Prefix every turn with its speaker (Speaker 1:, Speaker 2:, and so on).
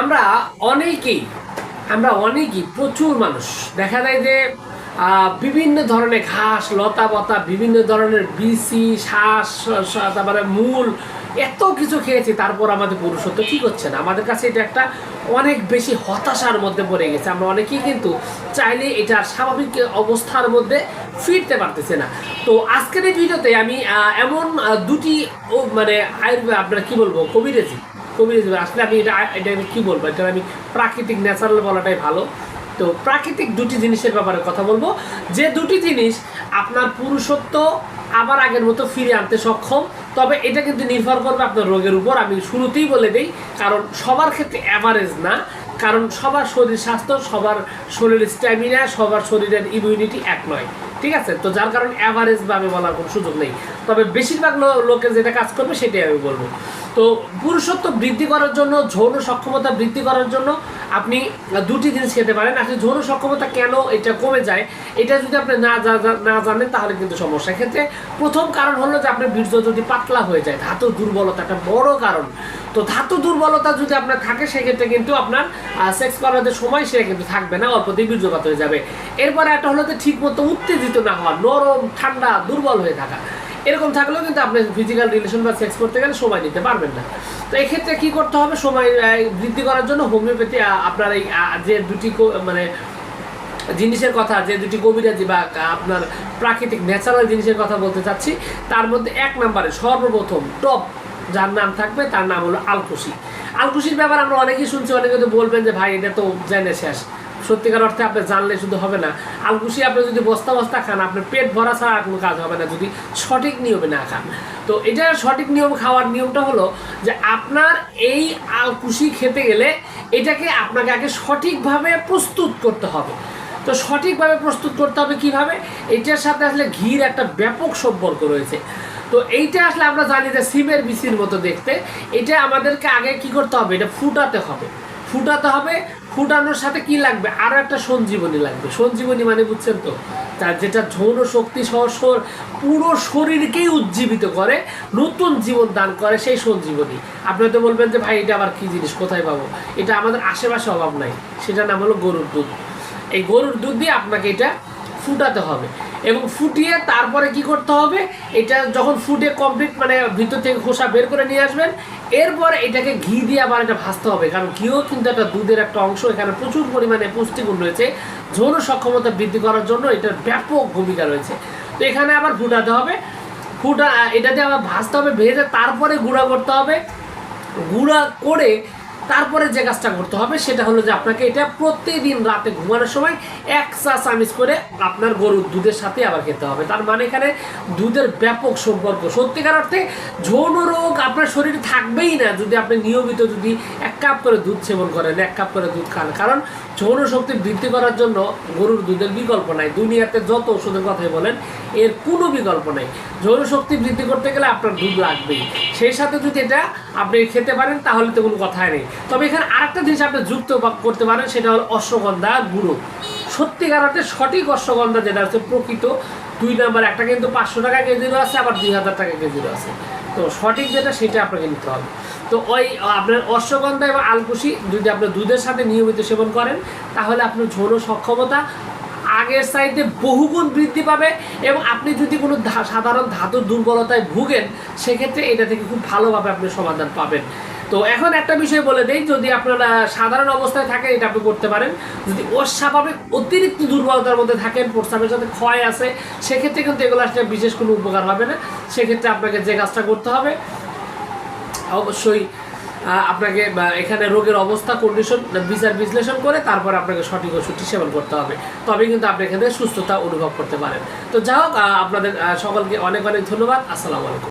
Speaker 1: আমরা অনেকেই আমরা অনেকেই প্রচুর মানুষ। দেখা যায় যে বিভিন্ন ধরনের ঘাস, লতা পাতা, বিভিন্ন ধরনের বিসি শ্বাস তারপরে মূল, এত কিছু খেয়েছি, তারপর আমাদের পুরুষত্ব ঠিক হচ্ছে না। আমাদের কাছে এটা একটা অনেক বেশি হতাশার মধ্যে পড়ে গেছে। আমরা অনেকেই কিন্তু চাইলে এটা স্বাভাবিক অবস্থার মধ্যে ফিরতে পারতেছে না। তো আজকের এই ভিডিওতে আমি এমন দুটি মানে আয়ুর্বেদ, আপনারা কি বলব কবিরাজি কবিরাজি আসলে আমি এটা এটা আমি কী বলব? এটা আমি প্রাকৃতিক ন্যাচারাল বলাটাই ভালো। তো প্রাকৃতিক দুটি জিনিসের ব্যাপারে কথা বলব। যে দুটি জিনিস আপনার পুরুষত্ব আবার আগের মতো ফিরে আনতে সক্ষম, তবে এটা কিন্তু নির্ভর করবে আপনার রোগের উপর। আমি শুরুতেই বলে দিই, কারণ সবার ক্ষেত্রে অ্যাভারেজ না। কারণ সবার শরীর স্বাস্থ্য, সবার শরীরের স্ট্যামিনা সবার শরীরের ইমিউনিটি এক নয়। ঠিক আছে? তো যার কারণে অ্যাভারেজ ভাবে বলার কোনো সুযোগ নেই। তবে বেশিরভাগ লোকের যেটা কাজ করবে সেটাই আমি বলব। তো পুরুষত্ব বৃদ্ধি করার জন্য, যৌন সক্ষমতা বৃদ্ধি করার জন্য আপনি দুটি জিনিস খেতে পারেন আসলে যৌন সক্ষমতা কেন এটা কমে যায়, এটা যদি আপনি না না জানেন, তাহলে কিন্তু সমস্যা ক্ষেত্রে প্রথম কারণ হলো যে আপনার বীর্য যদি পাতলা হয়ে যায়, ধাতু দুর্বলতা একটা বড় কারণ। তো ধাতু দুর্বলতা যদি আপনার থাকে, সেক্ষেত্রে কিন্তু আপনার সেক্স করার যে সময়, সেটা কিন্তু থাকবে না অল্পতেই বীর্যপাত হয়ে যাবে। এরপরে একটা হলো যে ঠিক মতো উত্তেজিত না হওয়া, নরম, ঠান্ডা, দুর্বল হয়ে থাকা। এরকম থাকলেও কিন্তু আপনি ফিজিক্যাল রিলেশন বা সেক্স করতে গেলে সময় নিতে পারবেন না। তো এক্ষেত্রে কি করতে হবে? সময় বৃদ্ধি করার জন্য হোমিওপ্যাথি আপনার এই যে দুটি মানে জিনিসের কথা, যে দুটি কবিরাজি বা আপনার প্রাকৃতিক ন্যাচারাল জিনিসের কথা বলতে চাচ্ছি, তার মধ্যে এক নম্বরে সর্বপ্রথম টপ, যার নাম থাকবে, তার নাম হলো আলকুশি। আলকুশির ব্যাপার আমরা অনেকেই শুনছি, অনেকে তো বলবেন যে, ভাই, এটা তো জেনে শেষ। সত্যিকার অর্থে আপনি জানলে শুধু হবে না। আলকুশি আপনি যদি বস্তা বস্তা খান, আপনার পেট ভরা ছাড়া আর কোনো কাজ হবে না যদি সঠিক নিয়মে না খান। তো এটা সঠিক নিয়ম খাওয়ার নিয়মটা হলো যে আপনার এই আলকুশি খেতে গেলে এটাকে আপনাকে আগে সঠিকভাবে প্রস্তুত করতে হবে। তো সঠিকভাবে প্রস্তুত করতে হবে কীভাবে? এটার সাথে আসলে ঘির একটা ব্যাপক সম্পর্ক রয়েছে। তো এইটা আসলে আমরা জানি যে সিমের বিচির মতো দেখতে। এটা আমাদেরকে আগে কি করতে হবে? এটা ফুটাতে হবে। ফুটাতে হবে, ফুটানোর সাথে কি লাগবে? আরও একটা সঞ্জীবনী লাগবে। সঞ্জীবনী মানে বুঝছেন তো? তার যেটা যৌন শক্তি সহ পুরো শরীরকেই উজ্জীবিত করে, নতুন জীবন দান করে সেই সঞ্জীবনী। আপনি তো বলবেন যে, ভাই, এটা আবার কী জিনিস? কোথায় পাবো? এটা আমাদের আশেপাশে অভাব নাই। সেটা নাম হলো গরুর দুধ। এই গরুর দুধ দিয়ে আপনাকে এটা ফুটাতে হবে। এবং ফুটিয়ে তারপরে কি করতে হবে? এটা যখন ফুটে কমপ্লিট মানে ভিতর থেকে খোসা বের করে নিয়ে আসবেন, এরপর এটাকে ঘি দিয়ে আবার এটা ভাজতে হবে। কারণ ঘিও কিন্তু একটা দুধের একটা অংশ, এখানে প্রচুর পরিমাণে পুষ্টিগুণ রয়েছে। যৌন সক্ষমতা বৃদ্ধি করার জন্য এটার ব্যাপক ভূমিকা রয়েছে। তো এখানে আবার ফুটাতে হবে। ফুটা এটাতে আবার ভাজতে হবে, ভেজে তারপরে গুঁড়া করতে হবে। গুঁড়া করে তারপরে যে কাজটা করতে হবে সেটা হলো যে আপনাকে এটা প্রতিদিন রাতে ঘুমানোর সময় এক চা চামিচ করে আপনার গরুর দুধের সাথে আবার খেতে হবে। তার মানে এখানে দুধের ব্যাপক সম্পর্ক। সত্যিকার অর্থে যৌন রোগ আপনার শরীরে থাকবেই না যদি আপনি নিয়মিত যদি এক কাপ করে দুধ সেবন করেন, এক কাপ করে দুধ খান। কারণ যৌন শক্তি বৃদ্ধি করার জন্য গরুর দুধের বিকল্প নাই। দুনিয়াতে যত ওষুধের কথাই বলেন, এর কোনো বিকল্প নেই। যৌন শক্তি বৃদ্ধি করতে গেলে আপনার দুধ লাগবেই। সেই সাথে যদি এটা আপনি খেতে পারেন, তাহলে তো কোনো কথাই নেই। তবে এখানে আরেকটা জিনিস আপনি যুক্ত করতে পারেন, সেটা হল অশ্বগন্ধা গুঁড়ো। সত্যিকার অর্থে সঠিক অশ্বগন্ধা যেটা হচ্ছে প্রকৃত দুই নাম্বার, একটা কিন্তু পাঁচশো টাকা কেজিরও আছে, আবার দুই হাজার টাকা কেজিরও আছে। তো সঠিক যেটা, সেটা আপনাকে নিতে হবে। তো ওই, আপনার অশ্বগন্ধা এবং আলকুশি যদি আপনার দুধের সাথে নিয়মিত সেবন করেন, তাহলে আপনার ঝোড়ো সক্ষমতা আগের সাইডে বহুগুণ বৃদ্ধি পাবে এবং আপনি যদি কোনো সাধারণ ধাতুর দুর্বলতায় ভুগেন, সেক্ষেত্রে এটা থেকে খুব ভালোভাবে আপনি সমাধান পাবেন। তো এখন একটা বিষয় বলে দেই, যদি আপনারা সাধারণ অবস্থায় থাকেন, এটা আপনি করতে পারেন। যদি অস্বাভাবিক অতিরিক্ত দুর্বলতার মধ্যে থাকেন প্রস্তাবের সাথে ক্ষয় আছে, সেক্ষেত্রে কিন্তু এগুলো আসলে বিশেষ কোনো উপকার হবে না। সেক্ষেত্রে আপনাকে যে কাজটা করতে হবে, অবশ্যই আপনাকে এখানে রোগের অবস্থা কন্ডিশন বিচার, বিশ্লেষণ করে তারপর আপনাকে সঠিক ওষুধটি সেবন করতে হবে। তবে কিন্তু আপনি এখানে সুস্থতা অনুভব করতে পারেন। তো যাই হোক আপনাদের সকলকে অনেক অনেক ধন্যবাদ। আসসালামু আলাইকুম।